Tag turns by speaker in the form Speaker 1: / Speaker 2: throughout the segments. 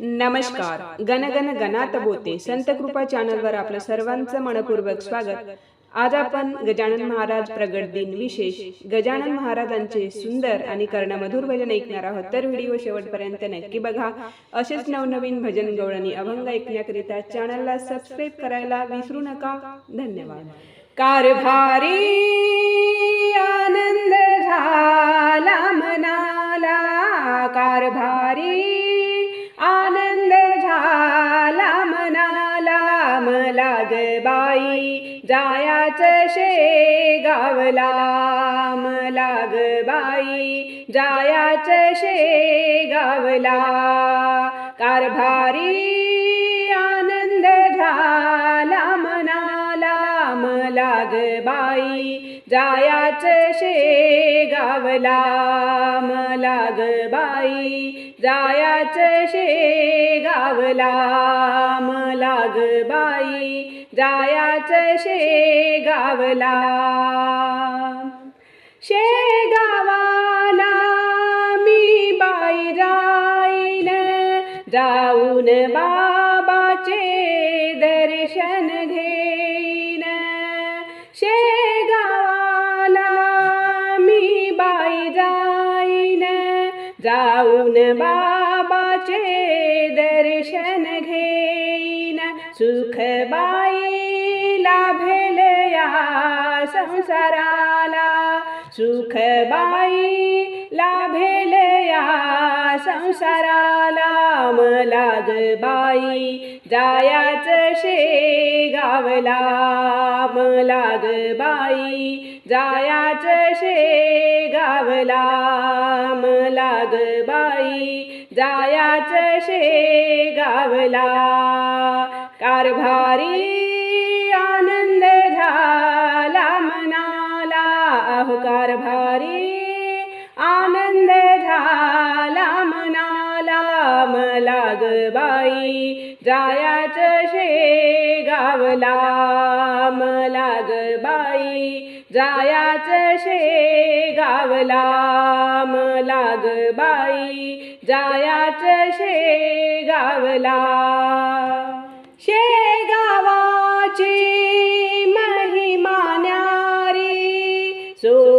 Speaker 1: नमस्कार. गणगण गणात बोते. संत कृपा चॅनलवर आपलं सर्वांचं मनपूर्वक स्वागत. आज आपण गजानन महाराज प्रगट दिन विशेष. गजानन महाराजांचे सुंदर आणि कर्णमधुर भजन ऐकणार आहोत तर व्हिडिओ शेवटपर्यंत नक्की बघा. असेच नवनवीन भजन गवळणी अभंग ऐकण्याकरिता चॅनलला सबस्क्राईब करायला विसरू नका. धन्यवाद. कारभारी गावला मला बाई जायाच शे गावला. कारभारी ग बाई जायाच शे गावला मला ग बाई जायाच शे गावला मला ग बाई जायाच शे गावला शेगावाला मी बाई जाईन जाऊन बाई जाऊन बाबाचे दर्शन घेईन. सुख बाई लाभेल या संसाराला. सुख बाई लाभेले या संसाराला मला ग बाई. जायाच शे गावला मला ग बाई. जायाच शे गावला मला ग बाई. जायाच शे गावला कारभारी आनंद झाला मनाला. अहो कारभारी आनंद झाला मनाला मला बाई. जायाच शे गावला मला बाई. जायाच शे गावला मला बाई. जायाच शे गावला. शेगावाची महिमान्यारी सो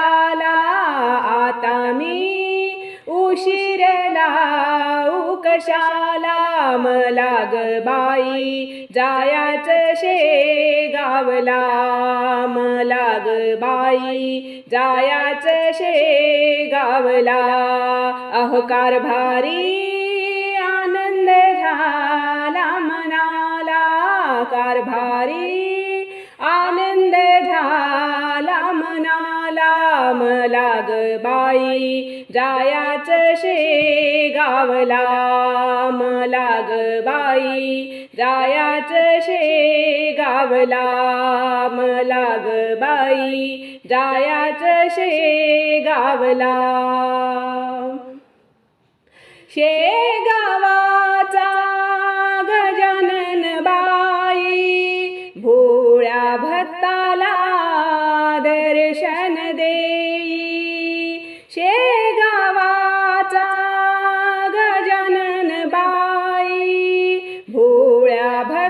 Speaker 1: झाला आता मी उशीर लावू कशाला मला ग बाई जायाच शे गावला मला ग बाई जायाच शे गावला अहो कारभारी आनंद झाला मनाला कारभारी लाग बाई जायाच शे गावला मला बाई जायाच शे गावला मला बाई जायाच शे गावला. शेगावाचा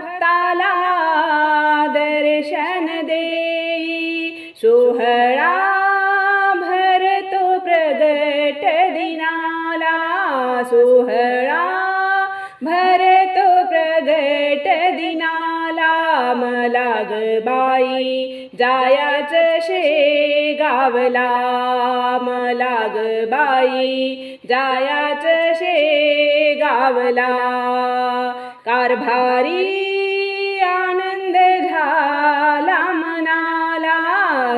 Speaker 1: भक्ताला दर्शन दे सोहळा भरतो प्रगट दिनाला सोहळा भरतो प्रगट दिनाला मला ग बाई। जायाच शे गावला मला ग बाई। जायाच शे गावला कारभारी आनंद झाला मनाला.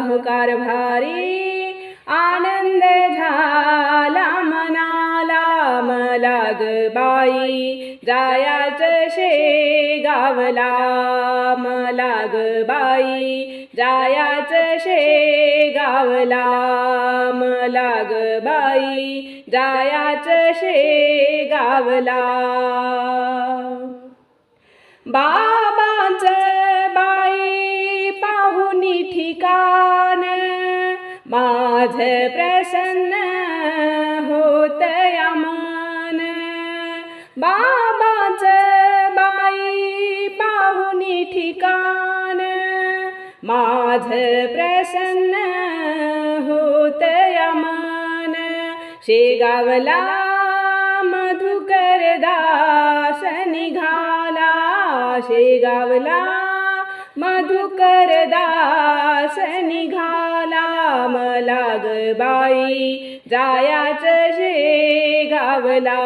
Speaker 1: हो कारभारी आनंद झाला मनाला. मला ग बाई जायाच शे पावला मला ग बाई जायाच शे गावला मला ग बाई जायाच शे गावला. बाबांच बाई पाहुनी ठिकाण माझ प्रसन्न होत मन बाबांच पाहुनी ठिकाण. माझ प्रसन्न होत मन शेगावला मधुकर दास निघाला. शेगावला मधुकर दास निघाला मला ग बाई. जायाच शेगावला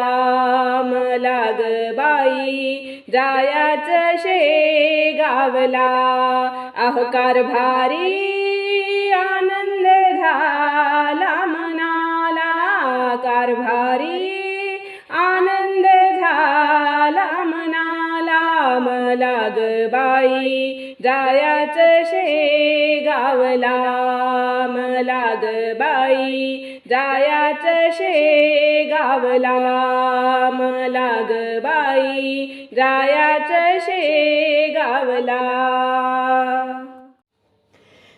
Speaker 1: मला ग बाई. जायाच शेगावला अहकार भारी आनंद झाला मनाला. कारभारी आनंद झाला मनाला. मला ग बाई. जायाच शे गावला मला ग बाई. जायाच शे गावला मला ग बाई. जायाच शे गावला.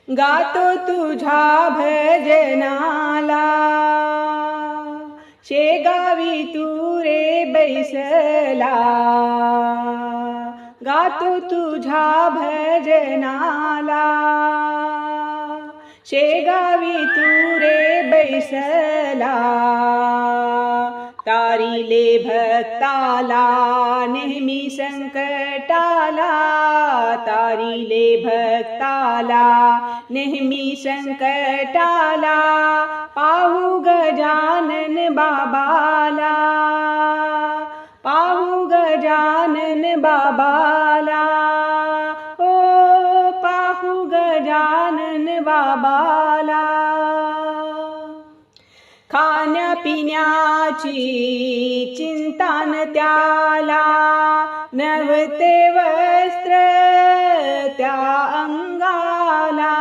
Speaker 1: गातो तुझ्या भजनाला. शेगावी तू रे बैसला. गातो तुझ्या भजनाला. शेगावी तू रे बैसला. तारिले भक्ताला नेहमी संकटाला. तारिले भक्ताला नेहमी संकटाला. पाहू गजानन बाबाला. पाहू गजानन बाबाला. ओ पाहू गजानन बाबाला. खाण्यापिण्याची चिंतान त्याला नवते वस्त्र त्या अंगाला.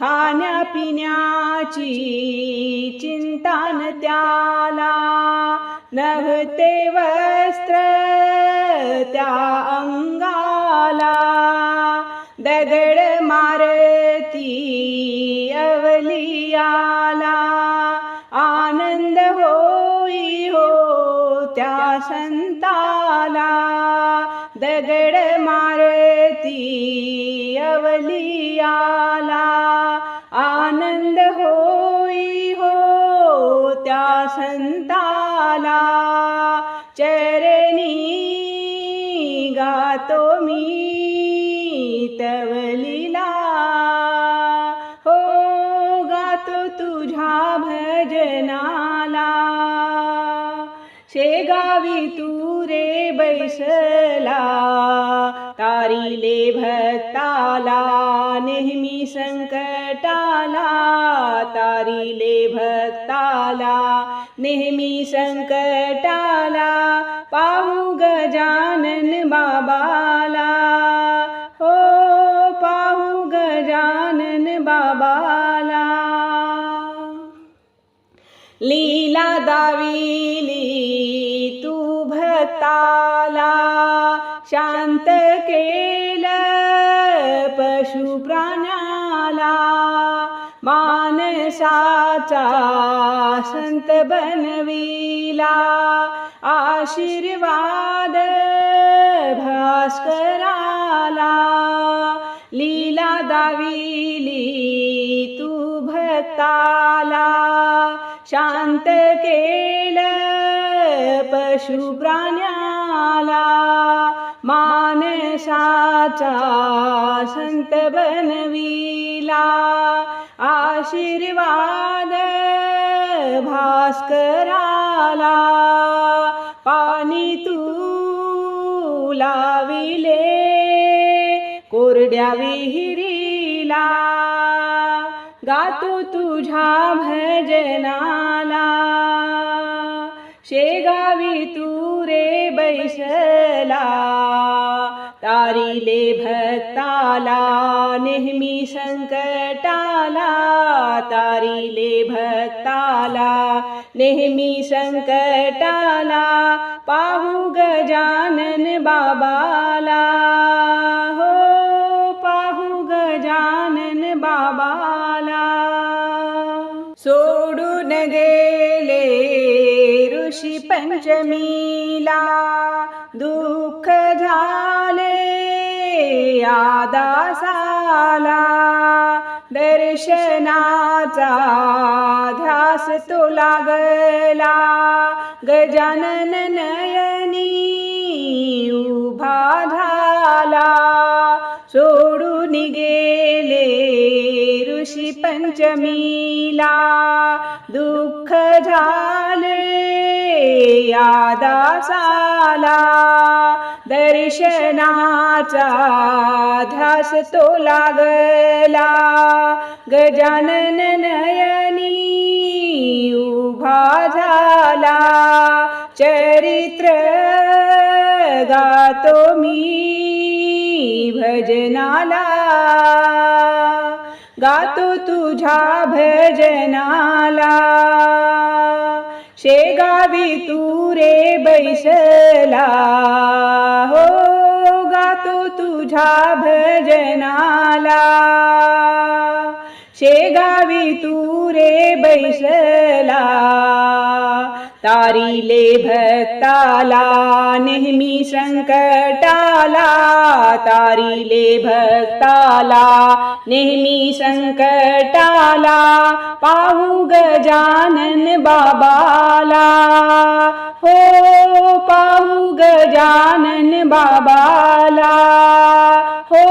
Speaker 1: खाण्यापिण्याची चिंतान त्याला नव्हते वस्त्र त्या अंगाला. दगड मारती अवलियाला. आनंद होई हो त्या संताला. दगड मारती अवलियाला. गातो मी तवलीला. हो गातो तुझ्या भजनाला. शेगावी तू रे बैसला तारीले भक्ताला नेहमी संकटाला. तारीले भक्ताला नेहमी संकटाला. पाहू गजानन बाबाला. हो पाहू गजानन बाबाला. लीला दाविली तू भक्ताला शांत केलं पशु प्राण्याला. मानसाचा संत बनविला आशीर्वाद भास्कराला. लीला दाविली तू भक्ताला. शांत केल पशु प्राण्याला. मानसाचा संत बनविला. आशीर्वाद भास्कराला. पाणी तू लाविले कोरड्या विहिरीला. गातो तुझ्या भजनाला. शेगावी तू रे बैसला. भक्ताला नेहमी संकटाला तारिले भक्ताला नेहमी संकटाला पाहू गजानन बाबाला। हो पाहू गजानन बाबाला। सोडून गेले ऋषी पंचमीला दासाला दर्शनाचा ध्यास तो लागला. गजानन नयनी उभा झाला. सोडून गेले ऋषी पंचमीला. दुःख झाले आदासाला दर्शनाचा ध्यास तो लागला. गजानन नयनी उभा झाला. चरित्र गातो मी भजनाला. गातो तुझ्या भजनाला. शेगावी तू रे बैसला. हो गातो तुझ्या भजनाला. शेगावी तू रे बैसला. तारिले भक्ताला नेहमी संकटाला। तारिले भक्ताला नेहमी संकटाला। पाहू गजानन बाबाला। हो, पाहू गजानन बाबाला। हो,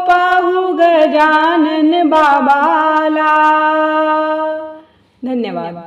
Speaker 1: पाहू गजानन बाबाला। धन्यवाद।